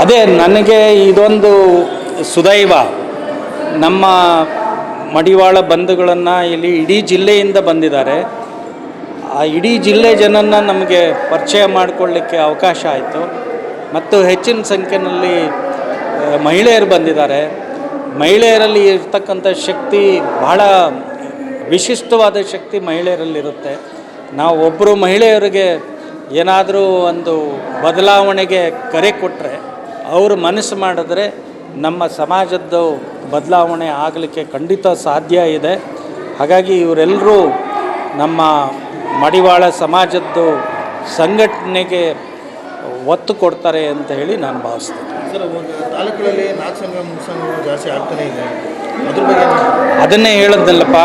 ಅದೇ ನನಗೆ ಇದೊಂದು ಸುದೈವ. ನಮ್ಮ ಮಡಿವಾಳ ಬಂಧುಗಳನ್ನು ಇಲ್ಲಿ ಇಡೀ ಜಿಲ್ಲೆಯಿಂದ ಬಂದಿದ್ದಾರೆ. ಆ ಇಡೀ ಜಿಲ್ಲೆ ಜನನ ನಮಗೆ ಪರಿಚಯ ಮಾಡಿಕೊಳ್ಳಿಕ್ಕೆ ಅವಕಾಶ ಆಯಿತು. ಮತ್ತು ಹೆಚ್ಚಿನ ಸಂಖ್ಯೆಯಲ್ಲಿ ಮಹಿಳೆಯರು ಬಂದಿದ್ದಾರೆ. ಮಹಿಳೆಯರಲ್ಲಿ ಇರ್ತಕ್ಕಂಥ ಶಕ್ತಿ ಬಹಳ ವಿಶಿಷ್ಟವಾದ ಶಕ್ತಿ ಮಹಿಳೆಯರಲ್ಲಿರುತ್ತೆ. ನಾವು ಒಬ್ಬರು ಮಹಿಳೆಯರಿಗೆ ಏನಾದರೂ ಒಂದು ಬದಲಾವಣೆಗೆ ಕರೆ ಕೊಟ್ಟರೆ ಅವರು ಮನಸ್ಸು ಮಾಡಿದ್ರೆ ನಮ್ಮ ಸಮಾಜದ್ದು ಬದಲಾವಣೆ ಆಗಲಿಕ್ಕೆ ಖಂಡಿತ ಸಾಧ್ಯ ಇದೆ. ಹಾಗಾಗಿ ಇವರೆಲ್ಲರೂ ನಮ್ಮ ಮಡಿವಾಳ ಸಮಾಜದ್ದು ಸಂಘಟನೆಗೆ ಒತ್ತು ಕೊಡ್ತಾರೆ ಅಂತ ಹೇಳಿ ನಾನು ಭಾವಿಸ್ತೇನೆ. ಸರ್ ಒಂದು ತಾಲೂಕುಗಳಲ್ಲಿ ಜಾಸ್ತಿ ಆಗ್ತಾನೆ ಇದೆ. ಅದ್ರ ಬಗ್ಗೆ ಅದನ್ನೇ ಹೇಳೋದಲ್ಲಪ್ಪ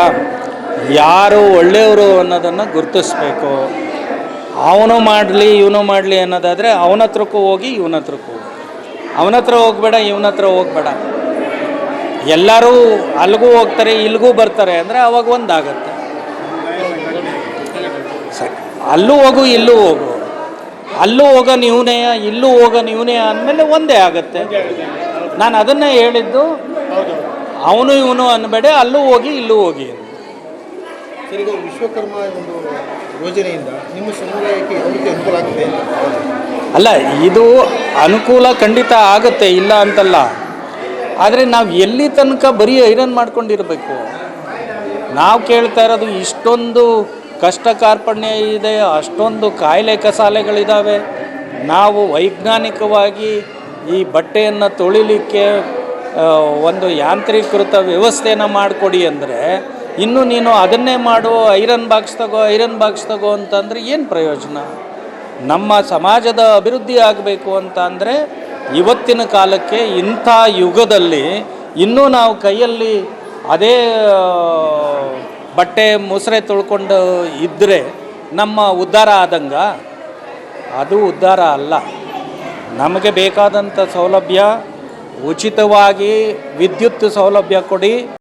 ಯಾರು ಒಳ್ಳೆಯವರು ಅನ್ನೋದನ್ನು ಗುರುತಿಸ್ಬೇಕು. ಅವನು ಮಾಡಲಿ, ಇವನು ಮಾಡಲಿ ಅನ್ನೋದಾದರೆ ಅವನ ಹತ್ರಕ್ಕೂ ಹೋಗಿ ಇವನ ಹತ್ರಕ್ಕೂ ಹೋಗಿ. ಅವನ ಹತ್ರ ಹೋಗ್ಬೇಡ, ಇವನ ಹತ್ರ ಹೋಗ್ಬೇಡ. ಎಲ್ಲರೂ ಅಲ್ಲಿಗೂ ಹೋಗ್ತಾರೆ, ಇಲ್ಲಿಗೂ ಬರ್ತಾರೆ ಅಂದರೆ ಅವಾಗ ಒಂದಾಗತ್ತೆ. ಸರಿ ಅಲ್ಲೂ ಹೋಗು, ಇಲ್ಲೂ ಹೋಗು. ಅಲ್ಲೂ ಹೋಗೋ ನೀವನೇ ಇಲ್ಲೂ ಹೋಗೋ ನೀವನೇ ಅಂದಮೇಲೆ ಒಂದೇ ಆಗತ್ತೆ. ನಾನು ಅದನ್ನೇ ಹೇಳಿದ್ದು, ಅವನು, ಇವನು ಅನ್ಬೇಡ ಅಲ್ಲೂ ಹೋಗಿ, ಇಲ್ಲೂ ಹೋಗಿ ವಿಶ್ವಕರ್ಮ ಒಂದು ಯೋಜನೆಯಿಂದ ನಿಮ್ಮ ಸಮುದಾಯಕ್ಕೆ ಯಾವುದಕ್ಕೆ ಅನುಕೂಲ ಆಗುತ್ತೆ? ಅಲ್ಲ, ಇದು ಅನುಕೂಲ ಖಂಡಿತ ಆಗುತ್ತೆ, ಇಲ್ಲ ಅಂತಲ್ಲ. ಆದರೆ ನಾವು ಎಲ್ಲಿ ತನಕ ಬರೀ ಐರನ್ ಮಾಡ್ಕೊಂಡಿರಬೇಕು? ನಾವು ಕೇಳ್ತಾ ಇರೋದು ಇಷ್ಟೊಂದು ಕಷ್ಟ ಕಾರ್ಪಣ್ಯ ಇದೆ, ಅಷ್ಟೊಂದು ಕಾಯಿಲೆ ಕಸಾಲೆಗಳಿದ್ದಾವೆ ನಾವು ವೈಜ್ಞಾನಿಕವಾಗಿ ಈ ಬಟ್ಟೆಯನ್ನು ತೊಳಿಲಿಕ್ಕೆ ಒಂದು ಯಾಂತ್ರೀಕೃತ ವ್ಯವಸ್ಥೆಯನ್ನು ಮಾಡಿಕೊಡಿ ಅಂದರೆ ಇನ್ನು ನೀನು ಅದನ್ನೇ ಮಾಡು, ಐರನ್ ಬಾಕ್ಸ್ ತಗೋ, ಐರನ್ ಬಾಕ್ಸ್ ತಗೋ ಅಂತಂದರೆ ಏನು ಪ್ರಯೋಜನ? ನಮ್ಮ ಸಮಾಜದ ಅಭಿವೃದ್ಧಿ ಆಗಬೇಕು ಅಂತ ಅಂದರೆ ಇವತ್ತಿನ ಕಾಲಕ್ಕೆ ಇಂಥ ಯುಗದಲ್ಲಿ ಇನ್ನೂ ನಾವು ಕೈಯಲ್ಲಿ ಅದೇ ಬಟ್ಟೆ ಮೊಸರೆ ತೊಳ್ಕೊಂಡು ಇದ್ದರೆ ನಮ್ಮ ಉದ್ಧಾರ ಆದಂಗ? ಅದು ಉದ್ಧಾರ ಅಲ್ಲ. ನಮಗೆ ಬೇಕಾದಂಥ ಸೌಲಭ್ಯ ಉಚಿತವಾಗಿ ವಿದ್ಯುತ್ ಸೌಲಭ್ಯ ಕೊಡಿ.